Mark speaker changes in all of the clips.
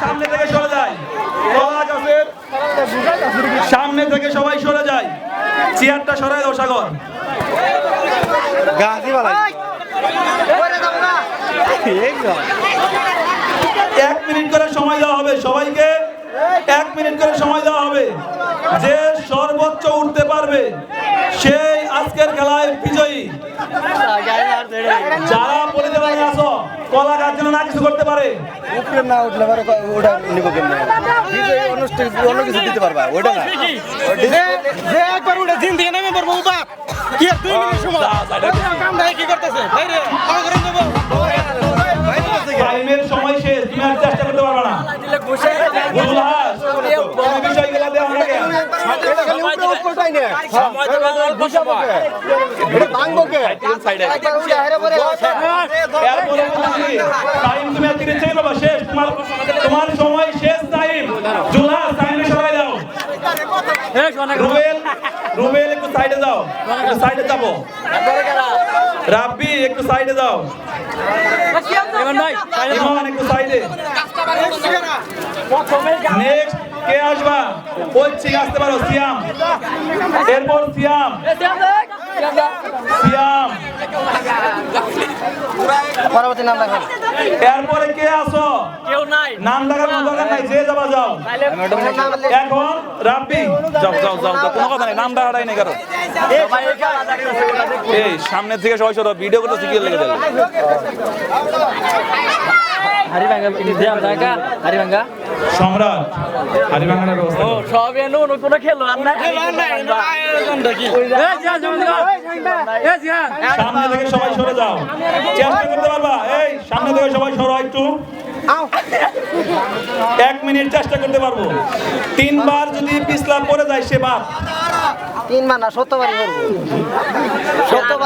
Speaker 1: সামনে থেকে সরে যায় সামনে থেকে সবাই সরে যায়। চেয়ারটা সরাই দাও সাগর। এক মিনিট করে সময় দেওয়া হবে সবাইকে। এক মিনিট করে সময় দেওয়া হবে। যে সর্বোচ্চ উঠতে পারবে সেই আজকের খেলায় বিজয়ী। যারা বলিতে পারে আসো কলা গাছ যেন না কিছু করতে পারে।
Speaker 2: উপরে না উঠলে পারে ওটা নিব কেমনে? বিজয়ী অনুষ্ঠান অন্য কিছু দিতে পারবা ওটা না।
Speaker 3: যে একবার উঠে জিন থেকে নেমে পড়ব বাপ কি আর দুই মিনিট সময়? কাম ভাই কি করতেছে? বাইরে
Speaker 1: এরপরে তুমি টাইম তুমি আর তিরিশ সেকেন্ড বাবা, শেষ তোমার তোমার সময় শেষ টাইম জুলা টাইমে সরাই দাও রুবেল রুবেল একটু সাইডে যাও। একটু সাইডে যাব রাব্বি একটু সাইডে যাও ইমন একটু সাইডে নেক্সট কে আসবা? ওই ঠিক আসতে পারো সিয়াম। সিয়াম সিয়াম
Speaker 2: পরবর্তী নাম লেখা।
Speaker 1: এরপরে কে আসো
Speaker 3: কেউ নাই।
Speaker 1: নাম লাগানোর দরকার নাই যে যাবা যাও। এখন রাব্বি যাও যাও যাও যাও কোনো কথা নাই নাম ডাকাটাই নেই কারও। এই সামনে থেকে সবাই সরো ভিডিও করতে শিখিয়ে লেগে যাবে। সম্রাট হারিবাঙ্গানের ব্যবস্থা করো।
Speaker 3: সব এনো কোনো খেলো আর না।
Speaker 1: সামনে থেকে সবাই সরে যাও। চেষ্টা করতে পারবা? এই সামনে থেকে সবাই সরো একটু। এক মিনিট চেষ্টা করতে পারব। তিনবার যদি পিছলা পড়ে যায় সে বাদ
Speaker 2: তিন মানা সত্যবারই করব। করব।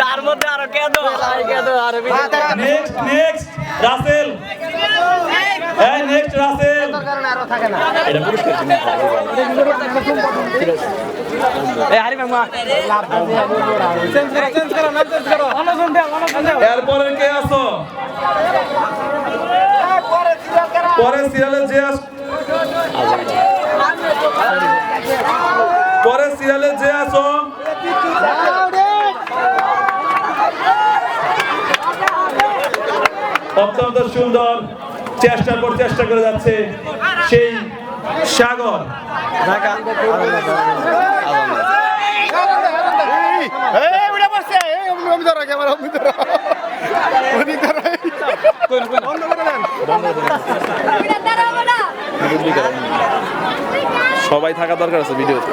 Speaker 3: তার মধ্যে আরও কেঁদো। আর কেঁদো আর
Speaker 1: নেক্সট নেক্সট রাসেল। এই নেক্সট রাসেল।
Speaker 2: কারণে আরও
Speaker 1: এটা পুরস্কার
Speaker 3: এই হারি মামা চেঞ্জ করো চেঞ্জ করো নাম চেঞ্জ করো অনজন দে অনজন দে
Speaker 1: এরপরে কে আছো? পরে সিরিয়ালে যে আস পরে সিরিয়ালে যে আছো? অত্যন্ত সুন্দর। চেষ্টার পর চেষ্টা করে যাচ্ছে সেই সাগর। সবাই থাকা দরকার আছে ভিডিওতে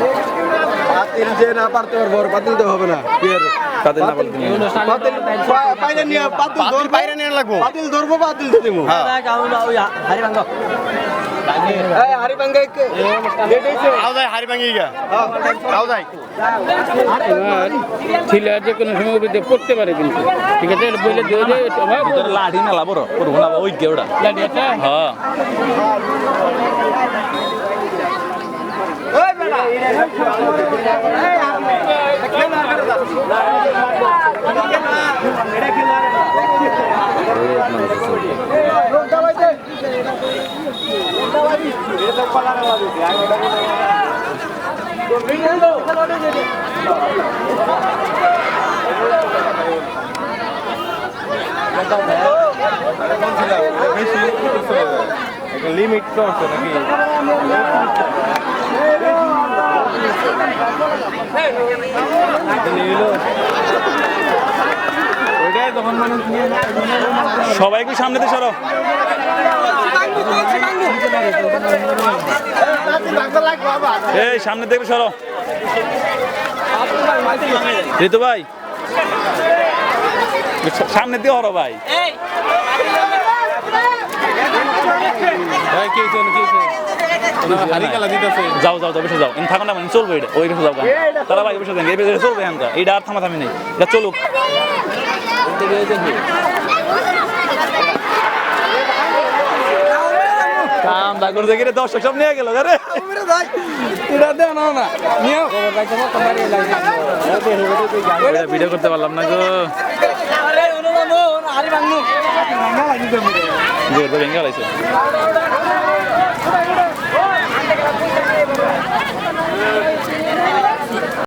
Speaker 2: পাতিল যে না পারতে পারব আর পাতিল তো হবে না। আর
Speaker 1: তাদের না বলতে নিয়ে
Speaker 2: পাতিল পা- নিয়ে পাতিল ধরবো বাইরে নিয়ে লাগবো। পাতিল ধরবো পাতিল তো দিমু হ্যাঁ।
Speaker 3: হারি
Speaker 2: এই হারি আও যাই হারি ভাঙ্গি গা আও যাই।
Speaker 4: ছিল যে কোনো সময় পড়তে পারে কিন্তু। ঠিক আছে বলে দিয়ে যে
Speaker 1: লাঠি বড় করব না ওই কেউটা
Speaker 4: লাঠি
Speaker 1: হ্যাঁ।
Speaker 2: লিমিট তো আছে নাকি?
Speaker 1: সবাই কি সামনে দিয়ে সরো। এই সামনে থেকে সরো। ঋতু ভাই। সামনে দিয়ে হরো ভাই।
Speaker 4: ভাই কি
Speaker 1: যাও যাও যাও বেশি যাও। এন থাকো না মানে চলবে এটা। ওই বেশি যাও। তারা ভাই বেশি এই বেশি চলবে এনকা এইটা আর থামা থামি নেই। এটা চলুক। কাম দা করতে গেলে দর্শক সব নিয়ে গেল আরে
Speaker 4: এটা দেও না না নিও
Speaker 1: ভিডিও করতে পারলাম না গো। ভেঙে